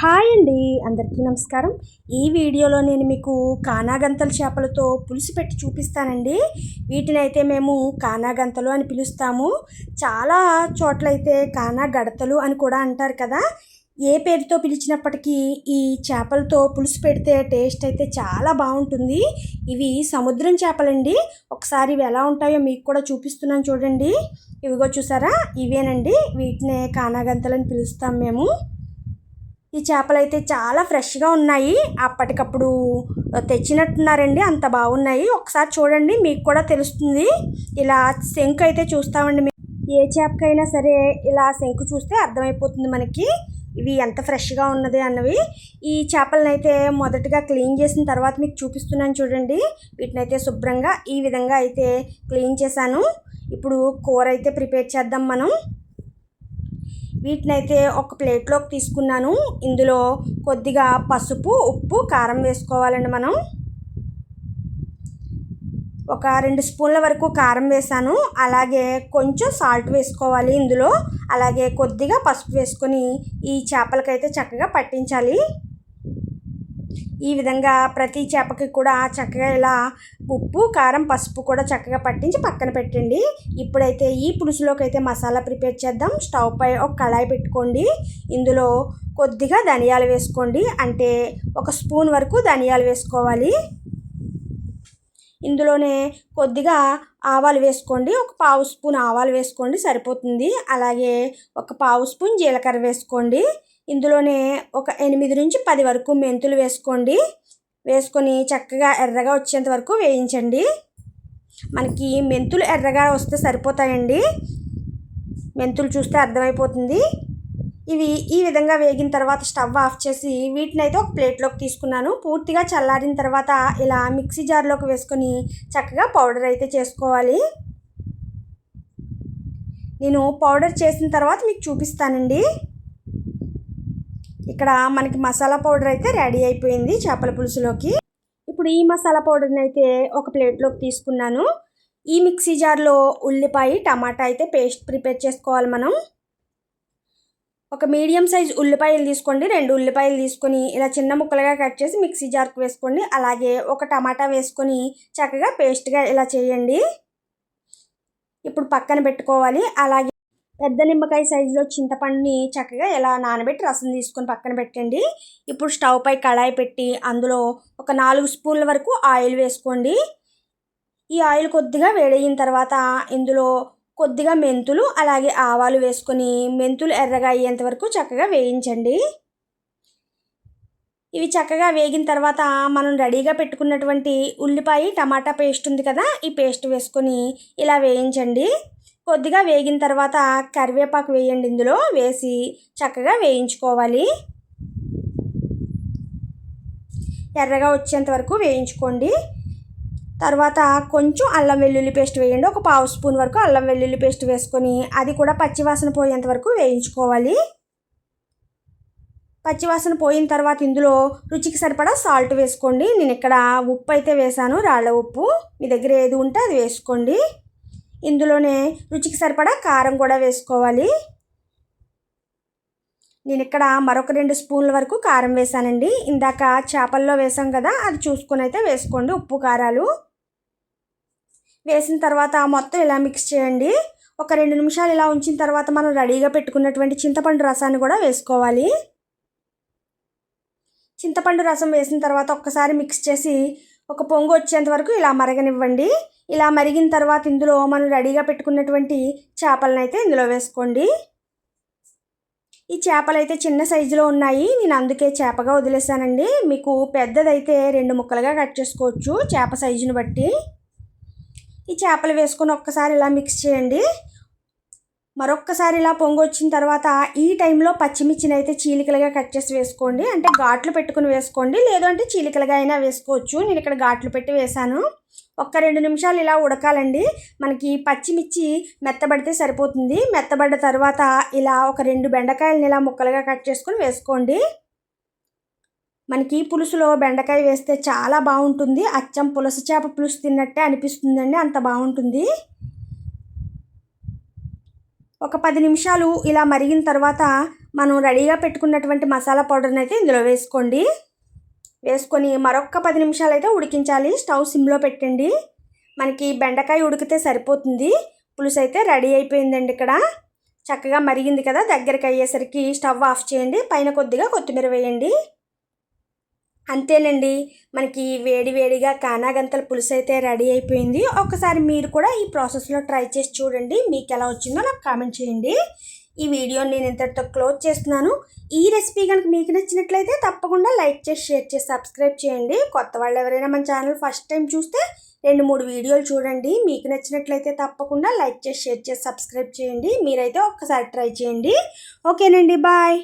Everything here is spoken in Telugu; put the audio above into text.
హాయ్ అండి అందరికీ నమస్కారం. ఈ వీడియోలో నేను మీకు కానాగంతల చేపలతో పులుసు పెట్టి చూపిస్తానండి. వీటిని అయితే మేము కానాగంతలు అని పిలుస్తాము. చాలా చోట్లయితే కానా గడతలు అని కూడా అంటారు కదా. ఏ పేరుతో పిలిచినప్పటికీ ఈ చేపలతో పులుసు పెడితే టేస్ట్ అయితే చాలా బాగుంటుంది. ఇవి సముద్రం చేపలండి. ఒకసారి ఇవి ఎలా ఉంటాయో మీకు కూడా చూపిస్తున్నాను చూడండి. ఇవిగో చూసారా? ఇవేనండి. వీటినే కానాగంతలని పిలుస్తాం మేము. ఈ చేపలు అయితే చాలా ఫ్రెష్గా ఉన్నాయి. అప్పటికప్పుడు తెచ్చినట్టున్నారండి. అంత బాగున్నాయి. ఒకసారి చూడండి మీకు కూడా తెలుస్తుంది. ఇలా శంకు అయితే చూస్తామండి ఏ చేపకైనా సరే ఇలా శంకు చూస్తే అర్థమైపోతుంది మనకి. ఇవి ఎంత ఫ్రెష్గా ఉన్నది అన్నవి. ఈ చేపలను అయితే మొదటగా క్లీన్ చేసిన తర్వాత మీకు చూపిస్తున్నాను చూడండి. వీటిని అయితే శుభ్రంగా ఈ విధంగా అయితే క్లీన్ చేశాను. ఇప్పుడు కూర అయితే ప్రిపేర్ చేద్దాం మనం. వీటినైతే ఒక ప్లేట్లోకి తీసుకున్నాను. ఇందులో కొద్దిగా పసుపు ఉప్పు కారం వేసుకోవాలండి మనం. ఒక రెండు స్పూన్ల వరకు కారం వేసాను. అలాగే కొంచెం సాల్ట్ వేసుకోవాలి ఇందులో. అలాగే కొద్దిగా పసుపు వేసుకొని ఈ చేపలకైతే చక్కగా పట్టించాలి. ఈ విధంగా ప్రతి చేపకి కూడా చక్కగా ఇలా ఉప్పు కారం పసుపు కూడా చక్కగా పట్టించి పక్కన పెట్టండి. ఇప్పుడైతే ఈ పులుసులోకి అయితే మసాలా ప్రిపేర్ చేద్దాం. స్టవ్ పై ఒక కళాయి పెట్టుకోండి. ఇందులో కొద్దిగా ధనియాలు వేసుకోండి. అంటే ఒక స్పూన్ వరకు ధనియాలు వేసుకోవాలి. ఇందులోనే కొద్దిగా ఆవాలు వేసుకోండి. ఒక పావు స్పూన్ ఆవాలు వేసుకోండి. సరిపోతుంది. అలాగే ఒక పావు స్పూన్ జీలకర్ర వేసుకోండి. ఇందులోనే ఒక ఎనిమిది నుంచి పది వరకు మెంతులు వేసుకోండి. వేసుకొని చక్కగా ఎర్రగా వచ్చేంత వరకు వేయించండి. మనకి మెంతులు ఎర్రగా వస్తే సరిపోతాయండి. మెంతులు చూస్తే అర్థమైపోతుంది. ఇవి ఈ విధంగా వేగిన తర్వాత స్టవ్ ఆఫ్ చేసి వీటిని అయితే ఒక ప్లేట్లోకి తీసుకున్నాను. పూర్తిగా చల్లారిన తర్వాత ఇలా మిక్సీ జార్లోకి వేసుకొని చక్కగా పౌడర్ అయితే చేసుకోవాలి. నేను పౌడర్ చేసిన తర్వాత మీకు చూపిస్తానండి. ఇక్కడ మనకి మసాలా పౌడర్ అయితే రెడీ అయిపోయింది చేపల పులుసులోకి. ఇప్పుడు ఈ మసాలా పౌడర్ని అయితే ఒక ప్లేట్లోకి తీసుకున్నాను. ఈ మిక్సీ జార్లో ఉల్లిపాయ టమాటా అయితే పేస్ట్ ప్రిపేర్ చేసుకోవాలి మనం. ఒక మీడియం సైజ్ ఉల్లిపాయలు తీసుకోండి. రెండు ఉల్లిపాయలు తీసుకొని ఇలా చిన్న ముక్కలుగా కట్ చేసి మిక్సీ జార్కి వేసుకోండి. అలాగే ఒక టమాటా వేసుకొని చక్కగా పేస్ట్గా ఇలా చేయండి. ఇప్పుడు పక్కన పెట్టుకోవాలి. అలాగే పెద్ద నిమ్మకాయ సైజులో చింతపండుని చక్కగా ఇలా నానబెట్టి రసం తీసుకొని పక్కన పెట్టండి. ఇప్పుడు స్టవ్ పై కళాయి పెట్టి అందులో ఒక నాలుగు స్పూన్ల వరకు ఆయిల్ వేసుకోండి. ఈ ఆయిల్ కొద్దిగా వేడయిన తర్వాత ఇందులో కొద్దిగా మెంతులు అలాగే ఆవాలు వేసుకొని మెంతులు ఎర్రగా అయ్యేంత వరకు చక్కగా వేయించండి. ఇవి చక్కగా వేగిన తర్వాత మనం రెడీగా పెట్టుకున్నటువంటి ఉల్లిపాయ టమాటా పేస్ట్ ఉంది కదా ఈ పేస్ట్ వేసుకొని ఇలా వేయించండి. కొద్దిగా వేగిన తర్వాత కరివేపాకు వేయండి ఇందులో. వేసి చక్కగా వేయించుకోవాలి. ఎర్రగా వచ్చేంత వరకు వేయించుకోండి. తర్వాత కొంచెం అల్లం వెల్లుల్లి పేస్ట్ వేయండి. ఒక పావు స్పూన్ వరకు అల్లం వెల్లుల్లి పేస్ట్ వేసుకొని అది కూడా పచ్చివాసన పోయేంత వరకు వేయించుకోవాలి. పచ్చివాసన పోయిన తర్వాత ఇందులో రుచికి సరిపడా సాల్ట్ వేసుకోండి. నేను ఇక్కడ ఉప్పు అయితే వేసాను. రాళ్ళ ఉప్పు. మీ దగ్గర ఏది ఉంటే అది వేసుకోండి. ఇందులోనే రుచికి సరిపడా కారం కూడా వేసుకోవాలి. నేను ఇక్కడ మరొక రెండు స్పూన్ల వరకు కారం వేసానండి. ఇందాక చేపల్లో వేసాం కదా అది చూసుకొని అయితే వేసుకోండి ఉప్పు కారాలు. వేసిన తర్వాత మొత్తం ఇలా మిక్స్ చేయండి. ఒక రెండు నిమిషాలు ఇలా ఉంచిన తర్వాత మనం రెడీగా పెట్టుకున్నటువంటి చింతపండు రసాన్ని కూడా వేసుకోవాలి. చింతపండు రసం వేసిన తర్వాత ఒక్కసారి మిక్స్ చేసి ఒక పొంగు వచ్చేంత వరకు ఇలా మరగనివ్వండి. ఇలా మరిగిన తర్వాత ఇందులో మనం రెడీగా పెట్టుకున్నటువంటి చేపలను అయితే ఇందులో వేసుకోండి. ఈ చేపలు అయితే చిన్న సైజులో ఉన్నాయి. నేను అందుకే చేపగా వదిలేసానండి మీకు పెద్దదైతే రెండు ముక్కలుగా కట్ చేసుకోవచ్చు చేప సైజుని బట్టి. ఈ చేపలు వేసుకొని ఒక్కసారి ఇలా మిక్స్ చేయండి. మరొక్కసారి ఇలా పొంగొచ్చిన తర్వాత ఈ టైంలో పచ్చిమిర్చిని అయితే చీలికలుగా కట్ చేసి వేసుకోండి. అంటే ఘాట్లు పెట్టుకుని వేసుకోండి. లేదంటే చీలికలుగా అయినా వేసుకోవచ్చు. నేను ఇక్కడ ఘాట్లు పెట్టి వేశాను. ఒక్క రెండు నిమిషాలు ఇలా ఉడకాలండి. మనకి పచ్చిమిర్చి మెత్తబడితే సరిపోతుంది. మెత్తబడ్డ తర్వాత ఇలా ఒక రెండు బెండకాయలని ఇలా ముక్కలుగా కట్ చేసుకొని వేసుకోండి. మనకి పులుసులో బెండకాయ వేస్తే చాలా బాగుంటుంది. అచ్చం పులస చేప పులుసు తిన్నట్టే అనిపిస్తుందండి. అంత బాగుంటుంది. ఒక పది నిమిషాలు ఇలా మరిగిన తర్వాత మనం రెడీగా పెట్టుకున్నటువంటి మసాలా పౌడర్ని అయితే ఇందులో వేసుకోండి. వేసుకొని మరొక పది నిమిషాలు అయితే ఉడికించాలి. స్టవ్ సిమ్లో పెట్టండి. మనకి బెండకాయ ఉడికితే సరిపోతుంది. పులుసు అయితే రెడీ అయిపోయిందండి ఇక్కడ. చక్కగా మరిగింది కదా దగ్గరికి అయ్యేసరికి స్టవ్ ఆఫ్ చేయండి. పైన కొద్దిగా కొత్తిమీర వేయండి. అంతేనండి. మనకి వేడి వేడిగా కానాగంతల పులుసు అయితే రెడీ అయిపోయింది. ఒకసారి మీరు కూడా ఈ ప్రాసెస్లో ట్రై చేసి చూడండి. మీకు ఎలా వచ్చిందో నాకు కామెంట్ చేయండి. ఈ వీడియోని నేను ఇంతటితో క్లోజ్ చేస్తున్నాను. ఈ రెసిపీ కనుక మీకు నచ్చినట్లయితే తప్పకుండా లైక్ చేసి షేర్ చేసి సబ్స్క్రైబ్ చేయండి. కొత్త వాళ్ళు ఎవరైనా మన ఛానల్ ఫస్ట్ టైం చూస్తే రెండు మూడు వీడియోలు చూడండి. మీకు నచ్చినట్లయితే తప్పకుండా లైక్ చేసి షేర్ చేసి సబ్స్క్రైబ్ చేయండి. మీరైతే ఒక్కసారి ట్రై చేయండి. ఓకేనండి. బాయ్.